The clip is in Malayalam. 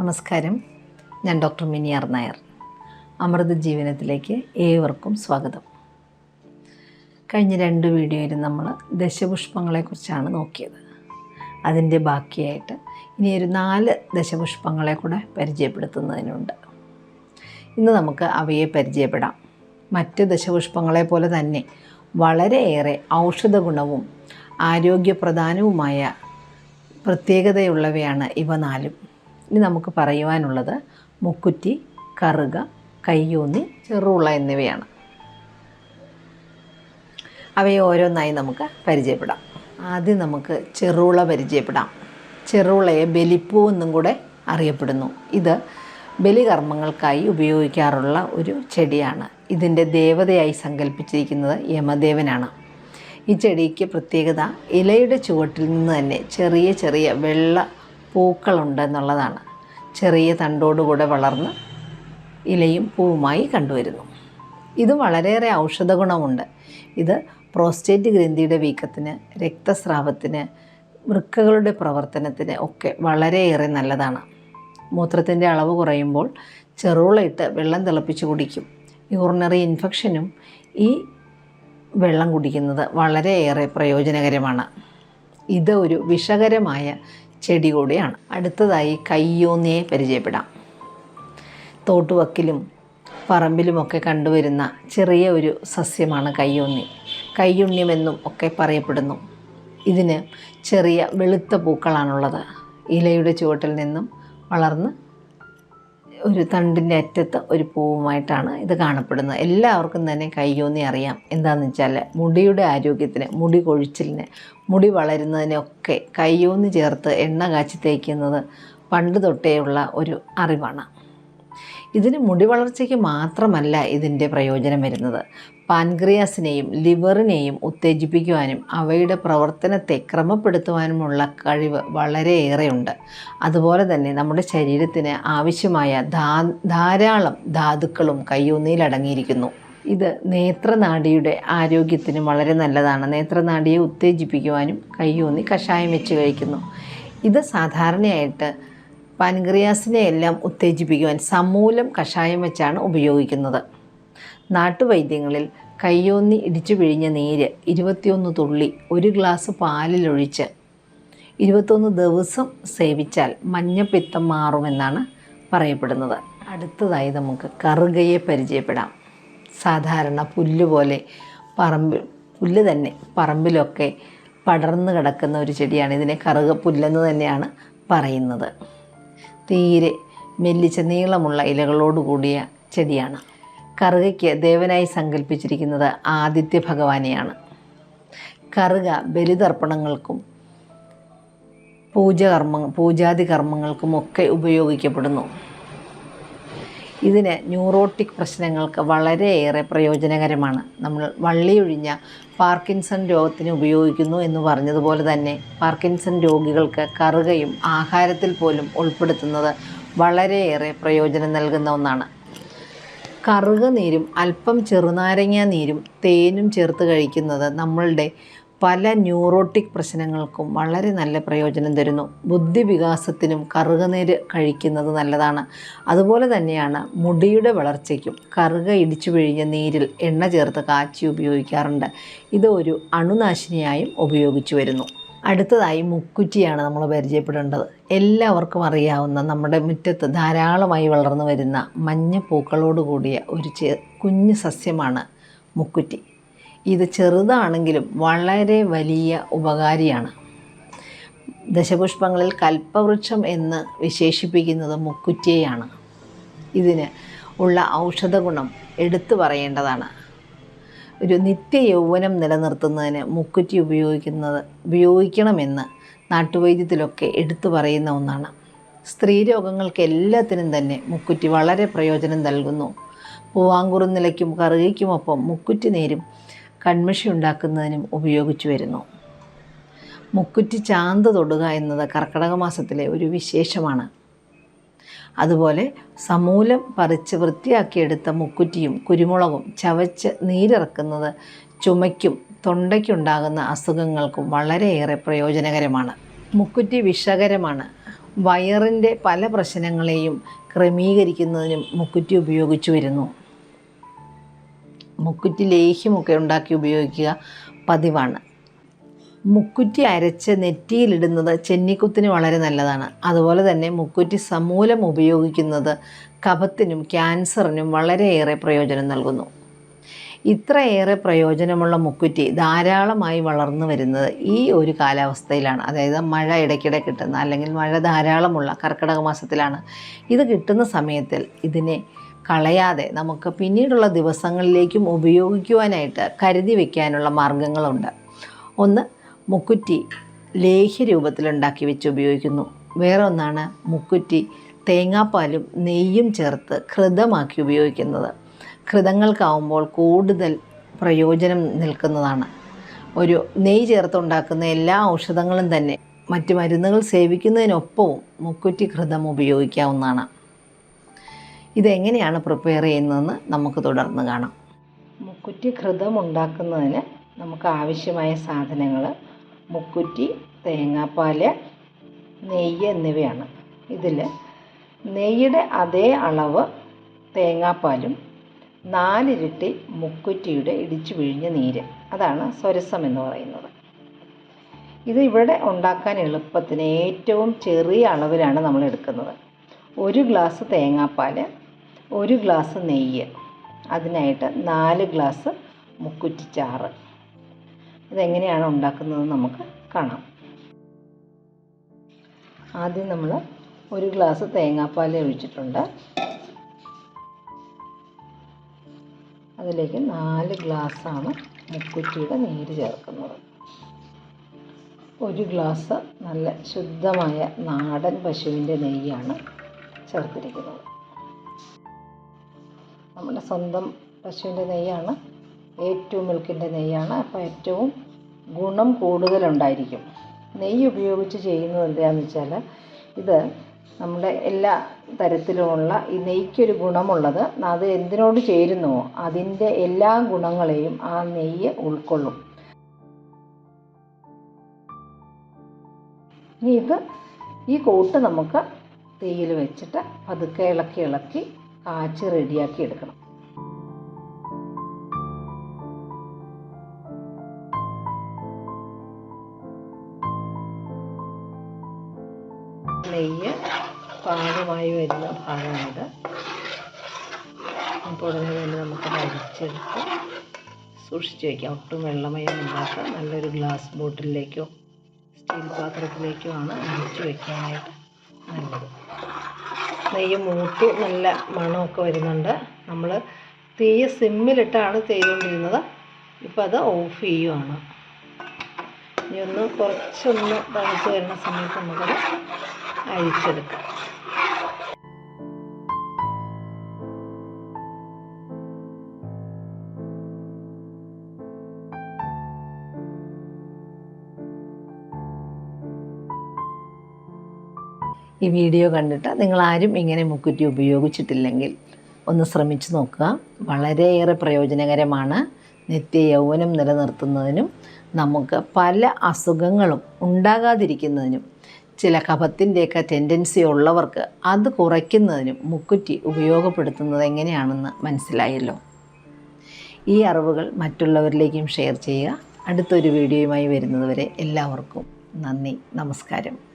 നമസ്കാരം. ഞാൻ ഡോക്ടർ മിനി നായർ. അമൃത ജീവനത്തിലേക്ക് ഏവർക്കും സ്വാഗതം. കഴിഞ്ഞ രണ്ട് വീഡിയോയിൽ നമ്മൾ ദശപുഷ്പങ്ങളെക്കുറിച്ചാണ് നോക്കിയത്. അതിന്റെ ബാക്കിയായിട്ട് ഇനി ഒരു നാല് ദശപുഷ്പങ്ങളെ കൂടെ പരിചയപ്പെടുത്തുന്നതിനുണ്ട്. ഇന്ന് നമുക്ക് അവയെ പരിചയപ്പെടാം. മറ്റ് ദശപുഷ്പങ്ങളെ പോലെ തന്നെ വളരെയേറെ ഔഷധ ഗുണവും ആരോഗ്യപ്രധാനവുമായ പ്രത്യേകതയുള്ളവയാണ് ഇവ നാലും. ഇനി നമുക്ക് പറയുവാനുള്ളത് മുക്കുറ്റി കറുക കയ്യൂന്നി ചെറുള്ള എന്നിവയാണ്. അവയെ ഓരോന്നായി നമുക്ക് പരിചയപ്പെടാം. ആദ്യം നമുക്ക് ചെറുള പരിചയപ്പെടാം. ചെറുളയെ ബലിപ്പൂ എന്നും കൂടെ അറിയപ്പെടുന്നു. ഇത് ബലികർമ്മങ്ങൾക്കായി ഉപയോഗിക്കാറുള്ള ഒരു ചെടിയാണ്. ഇതിന്റെ ദേവതയായി സങ്കല്പിച്ചിരിക്കുന്നത് യമദേവനാണ്. ഈ ചെടിക്ക് പ്രത്യേകത ഇലയുടെ ചുവട്ടിൽ നിന്ന് തന്നെ ചെറിയ ചെറിയ വെള്ള പൂക്കളുണ്ട് എന്നുള്ളതാണ് ചെറിയ തണ്ടോടുകൂടെ വളർന്ന് ഇലയും പൂവുമായി കണ്ടുവരുന്നു. ഇത് വളരെയേറെ ഔഷധ ഗുണമുണ്ട് ഇത് പ്രോസ്റ്റേറ്റ് ഗ്രന്ഥിയുടെ വീക്കത്തിന് രക്തസ്രാവത്തിന് വൃക്കകളുടെ പ്രവർത്തനത്തിന് ഒക്കെ വളരെയേറെ നല്ലതാണ്. മൂത്രത്തിന്റെ അളവ് കുറയുമ്പോൾ ചെറുളയിട്ട് വെള്ളം തിളപ്പിച്ച് കുടിക്കും. യൂറിനറി ഇൻഫെക്ഷനും ഈ വെള്ളം കുടിക്കുന്നത് വളരെയേറെ പ്രയോജനകരമാണ്. ഇത് ഒരു വിഷകരമായ ചെടി കൂടിയാണ് അടുത്തതായി കയ്യൂന്നിയെ പരിചയപ്പെടാം. തോട്ടുവക്കിലും പറമ്പിലുമൊക്കെ കണ്ടുവരുന്ന ചെറിയ ഒരു സസ്യമാണ് കയ്യൂന്നി. കയ്യുണ്യമെന്നും ഒക്കെ പറയപ്പെടുന്നു. ഇതിന് ചെറിയ വെളുത്ത പൂക്കളാണുള്ളത്. ഇലയുടെ ചുവട്ടിൽ നിന്നും വളർന്ന് ഒരു തണ്ടിന്റെ അറ്റത്ത് ഒരു പൂവുമായിട്ടാണ് ഇത് കാണപ്പെടുന്നത്. എല്ലാവർക്കും തന്നെ കയ്യോന്നി അറിയാം. എന്താണെന്ന് വെച്ചാൽ മുടിയുടെ ആരോഗ്യത്തിന് മുടി കൊഴിച്ചിലിന് മുടി വളരുന്നതിനൊക്കെ കയ്യോന്നി ചേർത്ത് എണ്ണ കാച്ചി തേക്കുന്നത് പണ്ട് തൊട്ടേയുള്ള ഒരു അറിവാണ്. ഇതിന് മുടി വളർച്ചയ്ക്ക് മാത്രമല്ല ഇതിന്റെ പ്രയോജനം വരുന്നത്. പാൻക്രിയാസിനെയും ലിവറിനെയും ഉത്തേജിപ്പിക്കുവാനും അവയുടെ പ്രവർത്തനത്തെ ക്രമപ്പെടുത്തുവാനുമുള്ള കഴിവ് വളരെയേറെയുണ്ട്. അതുപോലെ തന്നെ നമ്മുടെ ശരീരത്തിന് ആവശ്യമായ ധാ ധാരാളം ധാതുക്കളും കയ്യൂന്നിയിൽ അടങ്ങിയിരിക്കുന്നു ഇത് നേത്രനാടിയുടെ ആരോഗ്യത്തിന് വളരെ നല്ലതാണ്. നേത്രനാടിയെ ഉത്തേജിപ്പിക്കുവാനും കയ്യൂന്നി കഷായം വെച്ച് കഴിക്കുന്നു. ഇത് സാധാരണയായിട്ട് പാൻക്രിയാസിനെ എല്ലാം ഉത്തേജിപ്പിക്കുവാൻ സമൂലം കഷായം വെച്ചാണ് ഉപയോഗിക്കുന്നത്. നാട്ടുവൈദ്യങ്ങളിൽ കയ്യോന്നി ഇടിച്ചു പിഴിഞ്ഞ നീര് ഇരുപത്തിയൊന്ന് തുള്ളി ഒരു ഗ്ലാസ് പാലിലൊഴിച്ച് ഇരുപത്തൊന്ന് ദിവസം സേവിച്ചാൽ മഞ്ഞപ്പിത്തം മാറുമെന്നാണ് പറയപ്പെടുന്നത്. അടുത്തതായി നമുക്ക് കറുകയെ പരിചയപ്പെടാം. സാധാരണ പുല്ല് പോലെ പറമ്പിൽ പുല്ല് തന്നെ പറമ്പിലൊക്കെ പടർന്നു കിടക്കുന്ന ഒരു ചെടിയാണ്. ഇതിനെ കറുക പുല്ലെന്ന് തന്നെയാണ് പറയുന്നത്. തീരെ മെല്ലിച്ച നീളമുള്ള ഇലകളോട് കൂടിയ ചെടിയാണ്. കറുകയ്ക്ക് ദേവനായി സങ്കല്പിച്ചിരിക്കുന്നത് ആദിത്യ ഭഗവാനെയാണ്. കറുക ബലിതർപ്പണങ്ങൾക്കും പൂജകർമ്മ പൂജാതി കർമ്മങ്ങൾക്കുമൊക്കെ ഉപയോഗിക്കപ്പെടുന്നു. ഇതിന് ന്യൂറോട്ടിക് പ്രശ്നങ്ങൾക്ക് വളരെയേറെ പ്രയോജനകരമാണ്. നമ്മൾ വള്ളിയൊഴിഞ്ഞ പാർക്കിൻസൺ രോഗത്തിന് ഉപയോഗിക്കുന്നു എന്ന് പറഞ്ഞതുപോലെ തന്നെ പാർക്കിൻസൺ രോഗികൾക്ക് കറുകയും ആഹാരത്തിൽ പോലും ഉൾപ്പെടുത്തുന്നത് വളരെയേറെ പ്രയോജനം നൽകുന്ന ഒന്നാണ്. കറുക നീരും അല്പം ചെറുനാരങ്ങ നീരും തേനും ചേർത്ത് കഴിക്കുന്നത് നമ്മളുടെ പല ന്യൂറോട്ടിക് പ്രശ്നങ്ങൾക്കും വളരെ നല്ല പ്രയോജനം തരുന്നു. ബുദ്ധി വികാസത്തിനും കറുകനീര് കഴിക്കുന്നത് നല്ലതാണ്. അതുപോലെ തന്നെയാണ് മുടിയുടെ വളർച്ചയ്ക്കും കറുക ഇടിച്ചു പിഴിഞ്ഞ നീരിൽ എണ്ണ ചേർത്ത് കാച്ചി ഉപയോഗിക്കാറുണ്ട്. ഇത് ഒരു അണുനാശിനിയായും ഉപയോഗിച്ചു വരുന്നു. അടുത്തതായി മുക്കുറ്റിയാണ് നമ്മൾ പരിചയപ്പെടേണ്ടത്. എല്ലാവർക്കും അറിയാവുന്ന നമ്മുടെ മുറ്റത്ത് ധാരാളമായി വളർന്നു വരുന്ന മഞ്ഞ പൂക്കളോട് കൂടിയ ഒരു കുഞ്ഞു സസ്യമാണ് മുക്കുറ്റി. ഇത് ചെറുതാണെങ്കിലും വളരെ വലിയ ഉപകാരിയാണ്. ദശപുഷ്പങ്ങളിൽ കൽപ്പവൃക്ഷം എന്ന് വിശേഷിപ്പിക്കുന്നത് മുക്കുറ്റിയെയാണ്. ഇതിന് ഉള്ള ഔഷധ ഗുണം എടുത്തു പറയേണ്ടതാണ്. ഒരു നിത്യ യൗവനം നിലനിർത്തുന്നതിന് മുക്കുറ്റി ഉപയോഗിക്കുന്നത് ഉപയോഗിക്കണമെന്ന് നാട്ടുവൈദ്യത്തിലൊക്കെ എടുത്തു പറയുന്ന ഒന്നാണ്. സ്ത്രീരോഗങ്ങൾക്ക് എല്ലാത്തിനും തന്നെ മുക്കുറ്റി വളരെ പ്രയോജനം നൽകുന്നു. പൂവാങ്കുറുനിലയ്ക്കും കറുകയ്ക്കുമൊപ്പം മുക്കുറ്റി നേരും കൺമഷി ഉണ്ടാക്കുന്നതിനും ഉപയോഗിച്ചു വരുന്നു. മുക്കുറ്റി ചാന്ത് തൊടുക എന്നത് കർക്കിടക മാസത്തിലെ ഒരു വിശേഷമാണ്. അതുപോലെ സമൂലം പറിച്ച് വൃത്തിയാക്കിയെടുത്ത മുക്കുറ്റിയും കുരുമുളകും ചവച്ച് നീരിറക്കുന്നത് ചുമയ്ക്കും തൊണ്ടയ്ക്കുണ്ടാകുന്ന അസുഖങ്ങൾക്കും വളരെയേറെ പ്രയോജനകരമാണ്. മുക്കുറ്റി വിഷകരമാണ്. വയറിന്റെ പല പ്രശ്നങ്ങളെയും ക്രമീകരിക്കുന്നതിനും മുക്കുറ്റി ഉപയോഗിച്ചു വരുന്നു. മുക്കുറ്റി ലേഹ്യമൊക്കെ ഉണ്ടാക്കി ഉപയോഗിക്കുക പതിവാണ്. മുക്കുറ്റി അരച്ച് നെറ്റിയിലിടുന്നത് ചെന്നിക്കുത്തിന് വളരെ നല്ലതാണ്. അതുപോലെ തന്നെ മുക്കുറ്റി സമൂലം ഉപയോഗിക്കുന്നത് കഫത്തിനും ക്യാൻസറിനും വളരെയേറെ പ്രയോജനം നൽകുന്നു. ഇത്രയേറെ പ്രയോജനമുള്ള മുക്കുറ്റി ധാരാളമായി വളർന്നു വരുന്നത് ഈ ഒരു കാലാവസ്ഥയിലാണ്. അതായത് മഴ ഇടയ്ക്കിടെ കിട്ടുന്ന അല്ലെങ്കിൽ മഴ ധാരാളമുള്ള കർക്കിടക മാസത്തിലാണ്. ഇത് കിട്ടുന്ന സമയത്തിൽ ഇതിനെ കളയാതെ നമുക്ക് പിന്നീടുള്ള ദിവസങ്ങളിലേക്കും ഉപയോഗിക്കുവാനായിട്ട് കരുതി വയ്ക്കാനുള്ള മാർഗങ്ങളുണ്ട്. ഒന്ന് മുക്കുറ്റി ലേഹ്യ രൂപത്തിലുണ്ടാക്കി വെച്ച് ഉപയോഗിക്കുന്നു. വേറെ ഒന്നാണ് മുക്കുറ്റി തേങ്ങാപ്പാലും നെയ്യും ചേർത്ത് ഘൃതമാക്കി ഉപയോഗിക്കുന്നത്. ഘൃതങ്ങൾക്കാവുമ്പോൾ കൂടുതൽ പ്രയോജനം നിൽക്കുന്നതാണ്. ഒരു നെയ്യ് ചേർത്തുണ്ടാക്കുന്ന എല്ലാ ഔഷധങ്ങളും തന്നെ മറ്റ് മരുന്നുകൾ സേവിക്കുന്നതിനൊപ്പവും മുക്കുറ്റി ഘൃതം ഉപയോഗിക്കാവുന്നതാണ്. ഇതെങ്ങനെയാണ് പ്രിപ്പയർ ചെയ്യുന്നതെന്ന് നമുക്ക് തുടർന്ന് കാണാം. മുക്കുറ്റി ഘൃതം ഉണ്ടാക്കുന്നതിന് നമുക്ക് ആവശ്യമായ സാധനങ്ങൾ മുക്കുറ്റി തേങ്ങാപ്പാൽ നെയ്യ് എന്നിവയാണ്. ഇതിൽ നെയ്യുടെ അതേ അളവ് തേങ്ങാപ്പാലും നാലിരട്ടി മുക്കുറ്റിയുടെ ഇടിച്ചു പിഴിഞ്ഞ നീര്. അതാണ് സ്വരസം എന്ന് പറയുന്നത്. ഇത് ഇവിടെ ഉണ്ടാക്കാൻ എളുപ്പത്തിന് ഏറ്റവും ചെറിയ അളവിലാണ് നമ്മൾ എടുക്കുന്നത്. ഒരു ഗ്ലാസ് തേങ്ങാപ്പാൽ ഒരു ഗ്ലാസ് നെയ്യ് അതിനായിട്ട് നാല് ഗ്ലാസ് മുക്കുറ്റിച്ചാറ് ഇതെങ്ങനെയാണ് ഉണ്ടാക്കുന്നത് നമുക്ക് കാണാം. ആദ്യം നമ്മൾ ഒരു ഗ്ലാസ് തേങ്ങാപ്പാൽ ഒഴിച്ചിട്ടുണ്ട്. അതിലേക്ക് നാല് ഗ്ലാസ്സാണ് മുക്കുറ്റിയുടെ നീര് ചേർക്കുന്നത്. ഒരു ഗ്ലാസ് നല്ല ശുദ്ധമായ നാടൻ പശുവിന്റെ നെയ്യാണ് ചേർത്തിരിക്കുന്നത്. നമ്മുടെ സ്വന്തം പശുവിന്റെ നെയ്യാണ് ഏറ്റവും മിൽക്കിന്റെ നെയ്യാണ്. അപ്പോൾ ഏറ്റവും ഗുണം കൂടുതലുണ്ടായിരിക്കും. നെയ്യ് ഉപയോഗിച്ച് ചെയ്യുന്നത് എന്താണെന്ന് വെച്ചാൽ ഇത് നമ്മുടെ എല്ലാ തരത്തിലുമുള്ള ഈ നെയ്ക്കൊരു ഗുണമുള്ളത് അത് എന്തിനോട് ചേരുന്നുവോ അതിന്റെ എല്ലാ ഗുണങ്ങളെയും ആ നെയ്യ് ഉൾക്കൊള്ളും. ഇനി ഇത് ഈ കൂട്ട് നമുക്ക് തീയിൽ വെച്ചിട്ട് പതുക്കെ ഇളക്കി ഇളക്കി കാച്ചി റെഡിയാക്കി എടുക്കണം. നെയ്യ് പാകമായി വരുന്ന ഭാഗമാണിത്. അപ്പോൾ ഉടനെ തന്നെ നമുക്ക് അരിച്ചെടുത്ത് സൂക്ഷിച്ച് വയ്ക്കാം ഒട്ടും വെള്ളമയം ഇല്ലാത്ത നല്ലൊരു ഗ്ലാസ് ബോട്ടിലേക്കോ സ്റ്റീൽ പാത്രത്തിലേക്കോ ആണ് അരിച്ചു വയ്ക്കാനായിട്ട് നല്ലത്. നെയ്യ് മൂത്ത് നല്ല മണമൊക്കെ വരുന്നുണ്ട്. നമ്മൾ തീ സിമ്മിലിട്ടാണ് ചെയ്തുകൊണ്ടിരുന്നത് ഇപ്പോൾ അത് ഓഫ് ചെയ്യുവാണ്. ഇനി ഒന്ന് കുറച്ചൊന്ന് തണുത്ത് വരുന്ന സമയത്ത് നമുക്കത് അഴിച്ചെടുക്കാം ഈ വീഡിയോ കണ്ടിട്ട് നിങ്ങളാരും ഇങ്ങനെ മുക്കുറ്റി ഉപയോഗിച്ചിട്ടില്ലെങ്കിൽ ഒന്ന് ശ്രമിച്ചു നോക്കുക. വളരെയേറെ പ്രയോജനകരമാണ്. നിത്യ യൗവനം നിലനിർത്തുന്നതിനും നമുക്ക് പല അസുഖങ്ങളും ഉണ്ടാകാതിരിക്കുന്നതിനും ചില കഫത്തിന്റെയൊക്കെ ടെൻഡൻസി ഉള്ളവർക്ക് അത് കുറയ്ക്കുന്നതിനും മുക്കുറ്റി ഉപയോഗപ്പെടുത്തുന്നത് എങ്ങനെയാണെന്ന് മനസ്സിലായല്ലോ. ഈ അറിവുകൾ മറ്റുള്ളവരിലേക്കും ഷെയർ ചെയ്യുക. അടുത്തൊരു വീഡിയോയുമായി വരുന്നതുവരെ എല്ലാവർക്കും നന്ദി നമസ്കാരം.